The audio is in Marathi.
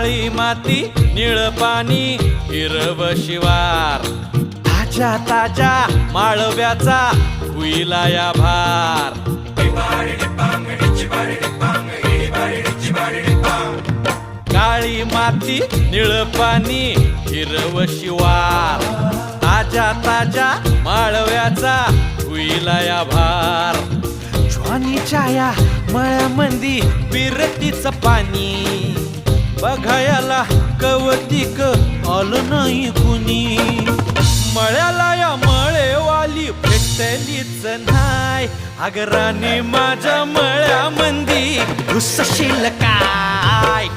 काळी माती निळ पाणी हिरव शिवार. ताज्या ताज्या माळव्याचा हुईला या भार. काळी माती निळ पाणी हिरव शिवार. ताज्या ताज्या माळव्याचा हुईला या भार. ज्वानीच्या या मळ्यामंदी बिरतीचं पाणी. बघायला कवतिक आलं नाही कुणी. मळ्याला या मळेवाली भेटलीच नाही. अगराने माझ्या मळ्यामंदी घुसशील काय?